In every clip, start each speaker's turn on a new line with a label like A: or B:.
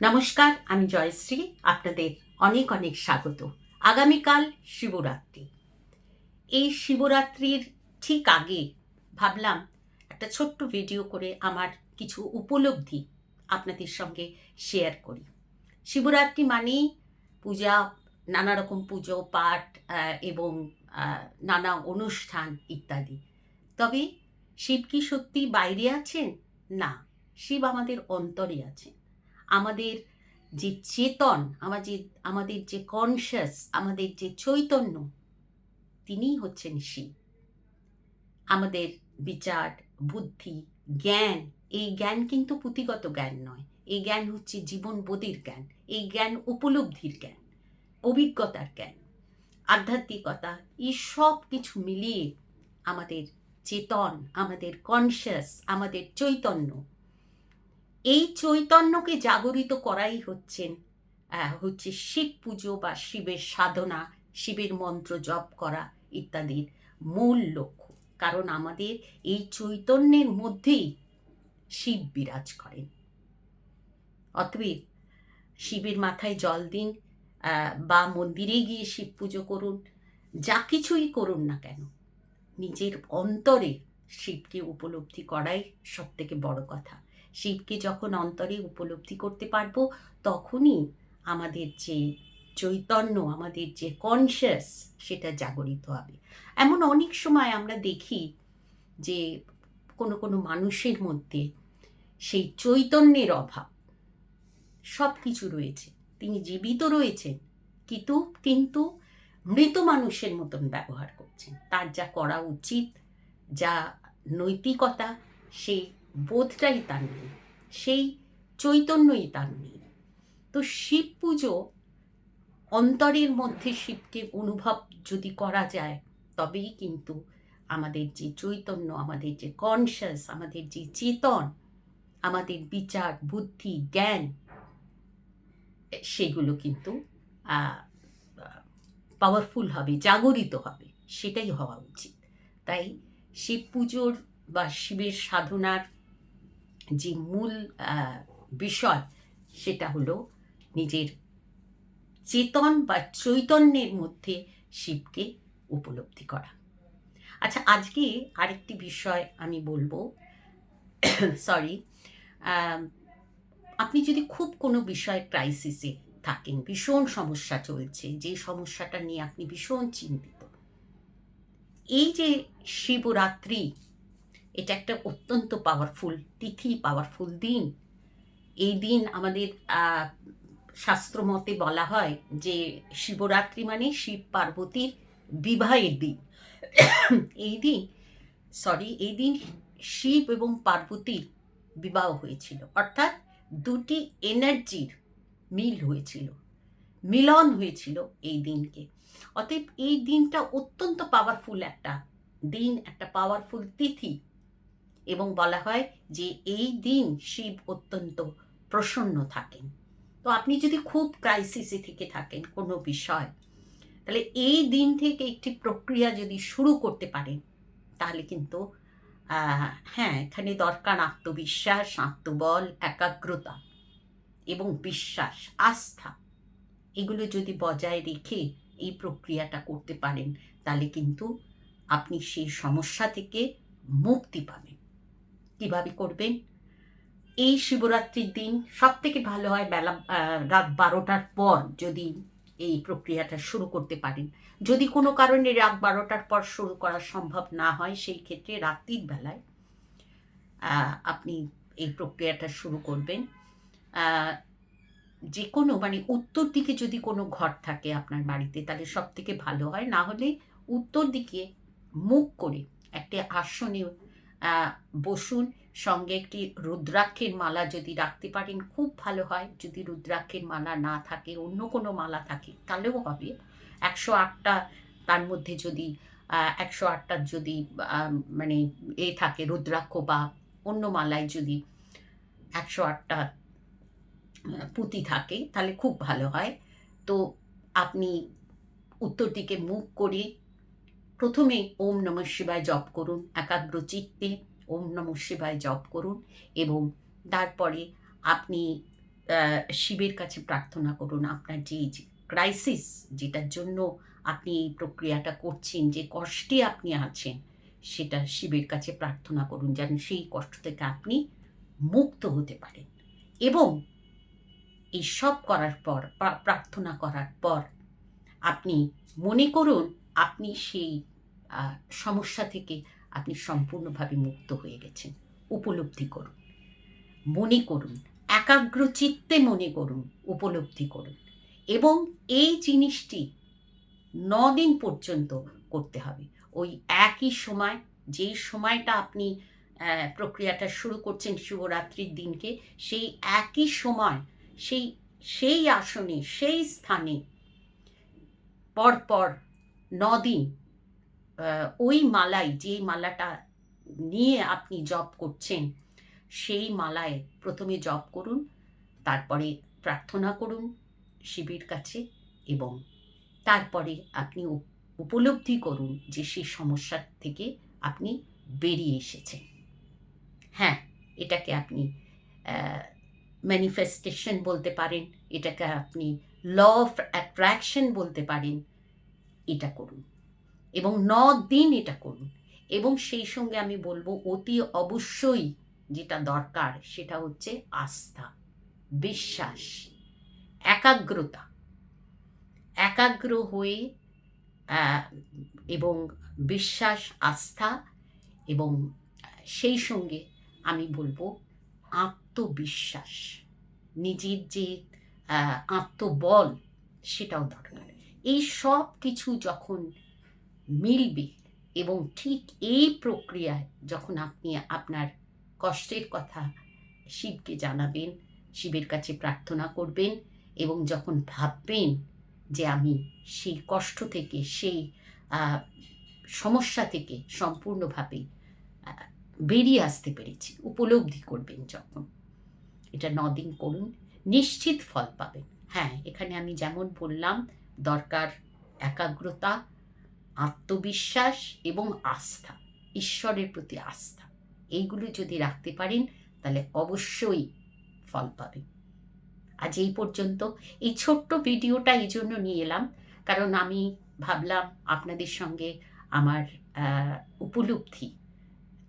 A: নমস্কার, আমি জয়শ্রী, আপনাদের অনেক অনেক স্বাগত। আগামীকাল শিবরাত্রি। এই শিবরাত্রির ঠিক আগে ভাবলাম একটা ছোট্ট ভিডিও করে আমার কিছু উপলব্ধি আপনাদের সঙ্গে শেয়ার করি। শিবরাত্রি মানেই পূজা নানা রকম পুজো, পাঠ এবং নানা অনুষ্ঠান ইত্যাদি। তবে শিব কি সত্যি বাইরে আছেন? না, শিব আমাদের অন্তরে আছেন। আমাদের যে চেতন আমাদের আমাদের যে কনসিয়াস আমাদের যে চৈতন্য, তিনিই হচ্ছেন শিব। আমাদের বিচার, বুদ্ধি, জ্ঞান, এই জ্ঞান কিন্তু পুঁথিগত জ্ঞান নয়। এই জ্ঞান হচ্ছে জীবনবোধের জ্ঞান, এই জ্ঞান উপলব্ধির জ্ঞান, অভিজ্ঞতার জ্ঞান, আধ্যাত্মিকতা, এই সব কিছু মিলিয়ে আমাদের চেতন, আমাদের কনসিয়াস আমাদের চৈতন্য এই চৈতন্যকে জাগরিত করাই হচ্ছেন হচ্ছে শিব পুজো বা শিবের সাধনা, শিবের মন্ত্র জপ করা ইত্যাদির মূল লক্ষ্য। কারণ আমাদের এই চৈতন্যের মধ্যেই শিব বিরাজ করেন। অতএব শিবের মাথায় জল দিন বা মন্দিরে গিয়ে শিব পুজো করুন, যা কিছুই করুন না কেন, নিজের অন্তরে শিবকে উপলব্ধি করাই সব থেকে বড় কথা। শিবকে যখন অন্তরে উপলব্ধি করতে পারব, তখনই আমাদের যে চৈতন্য, আমাদের যে কনসিয়াস সেটা জাগরিত হবে। এমন অনেক সময় আমরা দেখি যে কোনো কোনো মানুষের মধ্যে সেই চৈতন্যের অভাব সব কিছু রয়েছে। তিনি জীবিত রয়েছেন, কিন্তু কিন্তু মৃত মানুষের মতন ব্যবহার করছেন। তার যা করা উচিত, যা নৈতিকতা সেই বোধটাই তার নেই, সেই চৈতন্যই তার নেই। তো শিব পুজো অন্তরের মধ্যে শিবকে অনুভব যদি করা যায়, তবেই কিন্তু আমাদের যে চৈতন্য, আমাদের যে কনসিয়াস আমাদের যে চেতন, আমাদের বিচার, বুদ্ধি, জ্ঞান, সেগুলো কিন্তু পাওয়ারফুল হবে, জাগরিত হবে, সেটাই হওয়া উচিত। তাই শিব পুজোর বা শিবের সাধনার যে মূল বিষয় সেটা হলো নিজের চেতন বা চৈতন্যের মধ্যে শিবকে উপলব্ধি করা। আচ্ছা আজকে আরেকটি বিষয় আমি বলব। সরি আপনি যদি খুব কোনো বিষয় ক্রাইসিসে থাকেন, ভীষণ সমস্যা চলছে, যে সমস্যাটা নিয়ে আপনি ভীষণ চিন্তিত, এই যে শিবরাত্রি এটা একটা অত্যন্ত পাওয়ারফুল তিথি পাওয়ারফুল দিন। এই দিন আমাদের আহ, শাস্ত্রমতে বলা হয় যে শিবরাত্রি মানে শিব পার্বতীর বিবাহের দিন। এই দিন সরি এই দিন শিব এবং পার্বতীর বিবাহ হয়েছিল। অর্থাৎ দুটি এনার্জির মিল হয়েছিল মিলন হয়েছিল এই দিনকে। অতএব এই দিনটা অত্যন্ত পাওয়ারফুল একটা দিন একটা পাওয়ারফুল তিথি। এবং বলা হয় যে এই দিন শিব অত্যন্ত প্রসন্ন থাকেন। তো আপনি যদি খুব ক্রাইসিসে থেকে থাকেন কোনো বিষয়, তাহলে এই দিন থেকে একটি প্রক্রিয়া যদি শুরু করতে পারেন, তাহলে কিন্তু হ্যাঁ এখানে দরকার আত্মবিশ্বাস, আত্মবল, একাগ্রতা এবং বিশ্বাস, আস্থা। এগুলো যদি বজায় রেখে এই প্রক্রিয়াটা করতে পারেন, তাহলে কিন্তু আপনি সেই সমস্যা থেকে মুক্তি পাবেন। কীভাবে করবেন? এই শিবরাত্রির দিন সব থেকে ভালো হয় বেলা রাত বারোটার পর যদি এই প্রক্রিয়াটা শুরু করতে পারেন। যদি কোনো কারণে রাত বারোটার পর শুরু করা সম্ভব না হয়, সেই ক্ষেত্রে রাত্রির বেলায় আপনি এই প্রক্রিয়াটা শুরু করবেন। যে কোনো মানে উত্তর দিকে যদি কোনো ঘর থাকে আপনার বাড়িতে, তাহলে সব থেকে ভালো হয়। না হলে উত্তর দিকে মুখ করে একটা আসনে বসুন। সঙ্গে একটি রুদ্রাক্ষের মালা যদি রাখতে পারেন, খুব ভালো হয়। যদি রুদ্রাক্ষের মালা না থাকে, অন্য কোনো মালা থাকে, তাহলেও হবে। একশো আটটা তার মধ্যে যদি একশো আটটার যদি মানে এ থাকে, রুদ্রাক্ষ বা অন্য মালায় যদি একশো আটটা পুঁতি থাকে, তাহলে খুব ভালো হয়। তো আপনি উত্তর দিকে মুখ করে প্রথমে ওম নম শিবায় জপ করুন, একাগ্র চিত্তে ওম নম শিবায় জপ করুন এবং তারপরে আপনি শিবের কাছে প্রার্থনা করুন, আপনার যে ক্রাইসিস যেটার জন্য আপনি এই প্রক্রিয়াটা করছেন, যে কষ্টে আপনি আছেন, সেটা শিবের কাছে প্রার্থনা করুন যেন সেই কষ্ট থেকে আপনি মুক্ত হতে পারেন। এবং এই সব করার পর প্রার্থনা করার পর আপনি মনে করুন আপনি সেই সমস্যা থেকে আপনি সম্পূর্ণভাবে মুক্ত হয়ে গেছেন। উপলব্ধি করুন। মনে করুন একাগ্র চিত্তে মনে করুন, উপলব্ধি করুন। এবং এই জিনিসটি দিন পর্যন্ত করতে হবে। ওই একই সময়, যেই সময়টা আপনি প্রক্রিয়াটা শুরু করছেন শিবরাত্রির দিনকে, সেই একই সময়, সেই সেই আসনে, সেই স্থানে পরপর দিন ওই মালাই যে মালাটা নিয়ে আপনি জপ করছেন, সেই মালায় প্রথমে জপ করুন, তারপরে প্রার্থনা করুন শিবের কাছে এবং তারপরে আপনি উপলব্ধি করুন যে সেই সমস্যার থেকে আপনি বেরিয়ে এসেছেন। হ্যাঁ এটাকে আপনি ম্যানিফেস্টেশন বলতে পারেন, এটাকে আপনি ল অফ অ্যাট্রাকশন বলতে পারেন এটা করুন। এবং ন দিন এটা করুন। এবং সেই সঙ্গে আমি বলব, অতি অবশ্যই যেটা দরকার সেটা হচ্ছে আস্থা, বিশ্বাস, একাগ্রতা। একাগ্র হয়ে এবং বিশ্বাস, আস্থা এবং সেই সঙ্গে আমি বলব, আত্মবিশ্বাস। নিজের যে আত্মবল সেটাও দরকার। এই সব কিছু যখন মিলবে এবং ঠিক এই প্রক্রিয়ায় যখন আপনি আপনার কষ্টের কথা শিবকে জানাবেন, শিবের কাছে প্রার্থনা করবেন এবং যখন ভাববেন যে আমি সেই কষ্ট থেকে, সেই সমস্যা থেকে সম্পূর্ণভাবে বেরিয়ে আসতে পেরেছি, উপলব্ধি করবেন যখন। এটা নদিন করুন, নিশ্চিত ফল পাবেন। হ্যাঁ এখানে আমি যেমন বললাম দরকার একাগ্রতা, আত্মবিশ্বাস এবং আস্থা, ঈশ্বরের প্রতি আস্থা। এইগুলো যদি রাখতে পারেন, তাহলে অবশ্যই ফল পাবেন। আজ এই পর্যন্ত। এই ছোট্ট ভিডিওটা এই জন্য নিয়ে এলাম। কারণ আমি ভাবলাম আপনাদের সঙ্গে আমার উপলব্ধি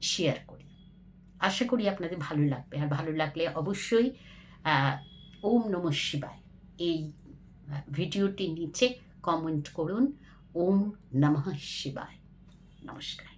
A: শেয়ার করি। আশা করি আপনাদের ভালো লাগবে। আর ভালো লাগলে অবশ্যই ওম নম শিবায়। এই আহ, ভিডিওটির নিচে কমেন্ট করুন। ওম নমঃ শিবায়। নমস্কার।